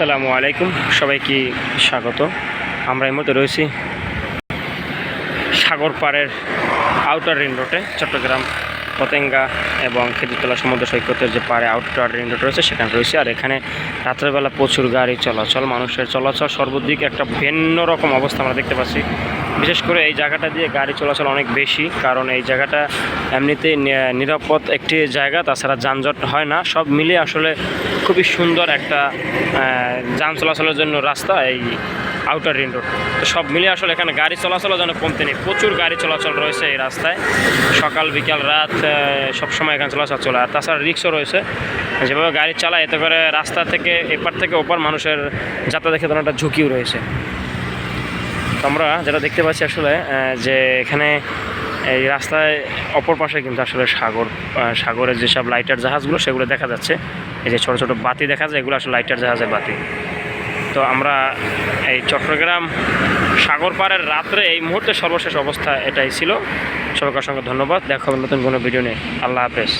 আসসালামু আলাইকুম। সবাইকে স্বাগত। আমরা এই মতো রয়েছি সাগর পাড়ের আউটার রিং রোডে চট্টগ্রাম, পতেঙ্গা এবং খেজুরতলা সমুদ্র সৈকতের যে পাড়ে আউটার রিং রোড রয়েছে, সেখানে রয়েছে। আর এখানে রাত্রেবেলা প্রচুর গাড়ি চলাচল, মানুষের চলাচল, সর্বদিক একটা ভিন্ন রকম অবস্থা আমরা দেখতে পাচ্ছি। বিশেষ করে এই জায়গাটা দিয়ে গাড়ি চলাচল অনেক বেশি, কারণ এই জায়গাটা এমনিতেই নিরাপদ একটি জায়গা, তাছাড়া যানজট হয় না। সব মিলিয়ে আসলে খুবই সুন্দর একটা যান চলাচলের জন্য রাস্তা এই আউটার রিং রোড তো সব মিলিয়ে আসলে এখানে গাড়ি চলাচলও যেন কমতে নেই। প্রচুর গাড়ি চলাচল রয়েছে এই রাস্তায়। সকাল, বিকাল, রাত সবসময় এখানে চলাচল চলে। আর তাছাড়া রিক্সও রয়েছে। যেভাবে গাড়ি চালায়, এতে করে রাস্তা থেকে এপার থেকে ওপার মানুষের যাতায়াতের ক্ষেত্রে একটা ঝুঁকিও রয়েছে। আমরা যেটা দেখতে পাচ্ছি আসলে যে এখানে এই রাস্তায় অপর পাশে কিন্তু আসলে সাগর সাগরের যেসব লাইটার জাহাজগুলো, সেগুলো দেখা যাচ্ছে। এই যে ছোটো ছোটো বাতি দেখা যায়, এগুলো আসলে লাইটার জাহাজের বাতি। তো আমরা এই চট্টগ্রাম সাগর পাড়ের রাত্রে এই মুহূর্তে সর্বশেষ অবস্থা এটাই ছিল। সবাইকে অসংখ্য ধন্যবাদ। দেখা হবে নতুন কোনো ভিডিও নিয়ে। আল্লাহ হাফেজ।